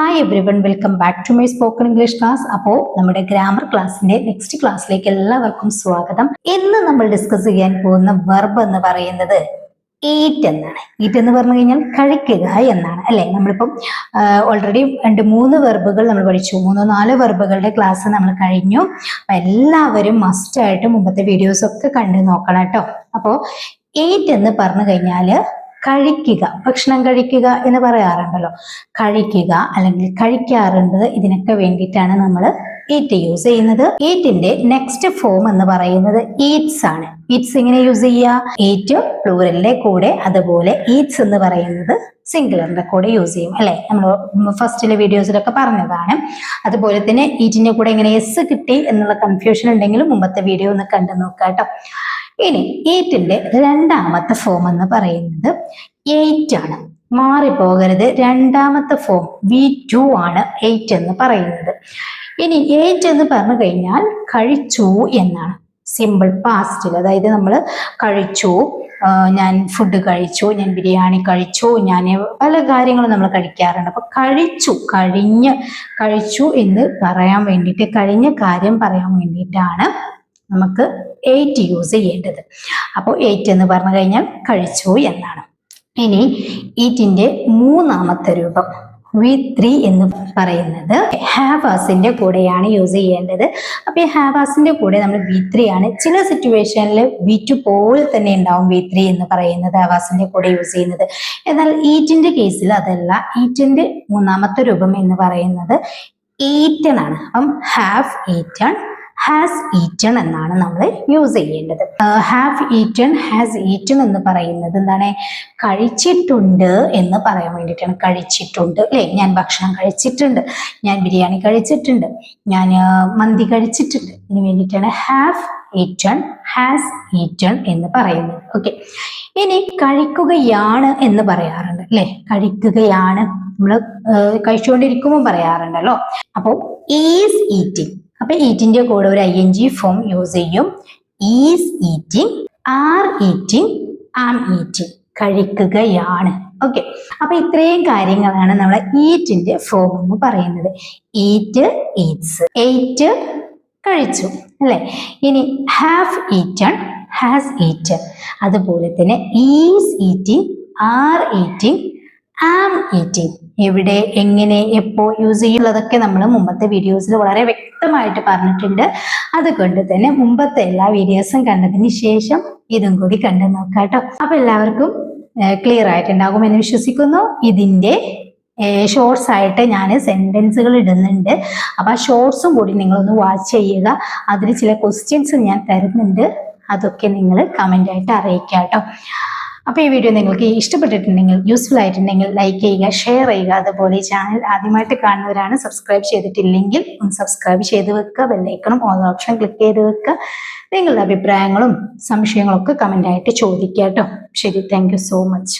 Hi everyone welcome back to my spoken English class അപ്പോൾ നമ്മുടെ grammar ക്ലാസ്സിന്റെ next ക്ലാസ്സിലേക്ക് എല്ലാവർക്കും സ്വാഗതം. ഇന്ന് നമ്മൾ ഡിസ്കസ് ചെയ്യാൻ പോകുന്ന വെർബ് എന്ന് പറയുന്നത് ഈറ്റ് എന്നാണ്. ഈറ്റ് എന്ന് പറഞ്ഞു കഴിഞ്ഞാൽ കഴിക്കുക എന്നാണ് അല്ലെ? നമ്മളിപ്പം ഓൾറെഡി രണ്ട് മൂന്ന് വെർബുകൾ നമ്മൾ പഠിച്ചു. മൂന്നോ നാലോ വെർബുകളുടെ ക്ലാസ് നമ്മൾ കഴിഞ്ഞു. അപ്പൊ എല്ലാവരും മസ്റ്റായിട്ട് മുമ്പത്തെ വീഡിയോസ് ഒക്കെ കണ്ടു നോക്കണം കേട്ടോ. അപ്പോൾ ഈറ്റ് എന്ന് പറഞ്ഞു കഴിഞ്ഞാൽ കഴിക്കുക ഭക്ഷണം കഴിക്കുക എന്ന് പറയാറുണ്ടല്ലോ. കഴിക്കുക അല്ലെങ്കിൽ കഴിക്കാറുണ്ട് ഇതിനൊക്കെ വേണ്ടിയിട്ടാണ് നമ്മൾ ഈറ്റ് യൂസ് ചെയ്യുന്നത്. ഈറ്റിന്റെ നെക്സ്റ്റ് ഫോം എന്ന് പറയുന്നത് ഈറ്റ്സ് ആണ്. ഈറ്റ്സ് ഇങ്ങനെ യൂസ് ചെയ്യുക? ഈറ്റ് പ്ലൂറലിന്റെ കൂടെ അതുപോലെ ഈറ്റ്സ് എന്ന് പറയുന്നത് സിംഗുലറിന്റെ കൂടെ യൂസ് ചെയ്യും അല്ലെ? നമ്മൾ ഫസ്റ്റിലെ വീഡിയോസിലൊക്കെ പറഞ്ഞതാണ്. അതുപോലെ തന്നെ ഈറ്റിന്റെ കൂടെ എങ്ങനെ എസ് കിട്ടി എന്നുള്ള കൺഫ്യൂഷൻ ഉണ്ടെങ്കിലും മുമ്പത്തെ വീഡിയോ ഒന്ന് കണ്ടു നോക്കാം കേട്ടോ ഇനി ഏറ്റിന്റെ രണ്ടാമത്തെ ഫോം എന്ന് പറയുന്നത് എയ്റ്റ് ആണ്. മാറിപ്പോകരുത്. രണ്ടാമത്തെ ഫോം വി ടു ആണ് എയ്റ്റ് എന്ന് പറയുന്നത്. ഇനി എയ്റ്റ് എന്ന് പറഞ്ഞു കഴിഞ്ഞാൽ കഴിച്ചു എന്നാണ്. സിമ്പിൾ പാസ്റ്റിൽ അതായത് നമ്മൾ കഴിച്ചു ഞാൻ ഫുഡ് കഴിച്ചു ഞാൻ ബിരിയാണി കഴിച്ചു ഞാൻ പല കാര്യങ്ങളും നമ്മൾ കഴിക്കാറുണ്ട്. അപ്പൊ കഴിച്ചു കഴിഞ്ഞ് കഴിച്ചു എന്ന് പറയാൻ വേണ്ടിയിട്ട് കഴിഞ്ഞ കാര്യം പറയാൻ വേണ്ടിയിട്ടാണ് നമുക്ക് എയ്റ്റ് യൂസ് ചെയ്യേണ്ടത്. അപ്പോൾ എയ്റ്റ് എന്ന് പറഞ്ഞു കഴിഞ്ഞാൽ കഴിച്ചു എന്നാണ്. ഇനി ഈറ്റിന്റെ മൂന്നാമത്തെ രൂപം വി ത്രീ എന്ന് പറയുന്നത് ഹാവാസിന്റെ കൂടെയാണ് യൂസ് ചെയ്യേണ്ടത്. അപ്പൊ ഈ ഹാവാസിന്റെ കൂടെ നമ്മൾ വി ത്രീ ആണ്. ചില സിറ്റുവേഷനിൽ വി ടു പോലെ തന്നെ ഉണ്ടാവും വി ത്രീ എന്ന് പറയുന്നത് ഹാവാസിന്റെ കൂടെ യൂസ് ചെയ്യുന്നത്. എന്നാൽ ഈറ്റിന്റെ കേസിൽ അതല്ല. ഈറ്റിന്റെ മൂന്നാമത്തെ രൂപം എന്ന് പറയുന്നത് ഈറ്റൺ ആണ്. അപ്പം ഹാവ് ഈറ്റൺ ഹാസ് ഈറ്റൺ എന്നാണ് നമ്മൾ യൂസ് ചെയ്യേണ്ടത്. ഹാവ് ഈറ്റൺ ഹാസ് ഈറ്റൺ എന്ന് പറയുന്നത് എന്താണ്? കഴിച്ചിട്ടുണ്ട് എന്ന് പറയാൻ വേണ്ടിയിട്ടാണ്. കഴിച്ചിട്ടുണ്ട് അല്ലേ? ഞാൻ ഭക്ഷണം കഴിച്ചിട്ടുണ്ട്. ഞാൻ ബിരിയാണി കഴിച്ചിട്ടുണ്ട്. ഞാൻ മന്തി കഴിച്ചിട്ടുണ്ട്. ഇതിന് വേണ്ടിയിട്ടാണ് ഹാവ് ഈറ്റൺ ഹാസ് ഈറ്റൺ എന്ന് പറയുന്നത്. ഓക്കെ ഇനി കഴിക്കുകയാണ് എന്ന് പറയാറുണ്ട് അല്ലെ? കഴിക്കുകയാണ്. നമ്മൾ കഴിച്ചുകൊണ്ടിരിക്കുമ്പോൾ പറയാറുണ്ടല്ലോ. അപ്പോൾ ഈസ് ഈറ്റിംഗ് അപ്പൊ ഈറ്റിന്റെ കൂടെ ഒരു I N G form use ചെയ്യും. Is eating are eating am eating കഴിക്കുകയാണ്. ഓക്കെ അപ്പൊ ഇത്രയും കാര്യങ്ങളാണ് നമ്മൾ ഈറ്റിന്റെ ഫോം എന്ന് പറയുന്നത്. ഈറ്റ് ഈറ്റ്സ് എയ്റ്റ് കഴിച്ചു. അല്ലെ? ഇനി ഹാവ് ഈറ്റൺ ഹാസ് ഈറ്റ് അതുപോലെ തന്നെ is eating are eating am eating എവിടെ എങ്ങനെ എപ്പോ യൂസ് ചെയ്യുള്ളതൊക്കെ നമ്മൾ മുമ്പത്തെ വീഡിയോസിൽ വളരെ വ്യക്തമായിട്ട് പറഞ്ഞിട്ടുണ്ട്. അതുകൊണ്ട് തന്നെ മുമ്പത്തെ എല്ലാ വീഡിയോസും കണ്ടതിന് ശേഷം ഇതും കൂടി കണ്ടു നോക്കാം കേട്ടോ അപ്പൊ എല്ലാവർക്കും ക്ലിയർ ആയിട്ടുണ്ടാകും എന്ന് വിശ്വസിക്കുന്നു. ഇതിന്റെ ഷോർട്സ് ആയിട്ട് ഞാൻ സെന്റൻസുകൾ ഇടുന്നുണ്ട്. അപ്പോൾ ആ ഷോർട്സും കൂടി നിങ്ങളൊന്ന് വാച്ച് ചെയ്യുക. അതിൽ ചില ക്വസ്റ്റ്യൻസ് ഞാൻ തരുന്നുണ്ട്. അതൊക്കെ നിങ്ങൾ കമന്റ് ആയിട്ട് അറിയിക്കുക കേട്ടോ അപ്പോൾ ഈ വീഡിയോ നിങ്ങൾക്ക് ഇഷ്ടപ്പെട്ടിട്ടുണ്ടെങ്കിൽ യൂസ്ഫുൾ ആയിട്ടുണ്ടെങ്കിൽ ലൈക്ക് ചെയ്യുക ഷെയർ ചെയ്യുക. അതുപോലെ ഈ ചാനൽ ആദ്യമായിട്ട് കാണുന്നവരാണ് സബ്സ്ക്രൈബ് ചെയ്തിട്ടില്ലെങ്കിൽ ഒന്ന് സബ്സ്ക്രൈബ് ചെയ്ത് വെക്കുക. ബെല്ലൈക്കണം ഓൾ ഓപ്ഷൻ ക്ലിക്ക് ചെയ്ത് വെക്കുക. നിങ്ങളുടെ അഭിപ്രായങ്ങളും സംശയങ്ങളൊക്കെ കമന്റായിട്ട് ചോദിക്കുക കേട്ടോ. ശരി താങ്ക് സോ മച്ച്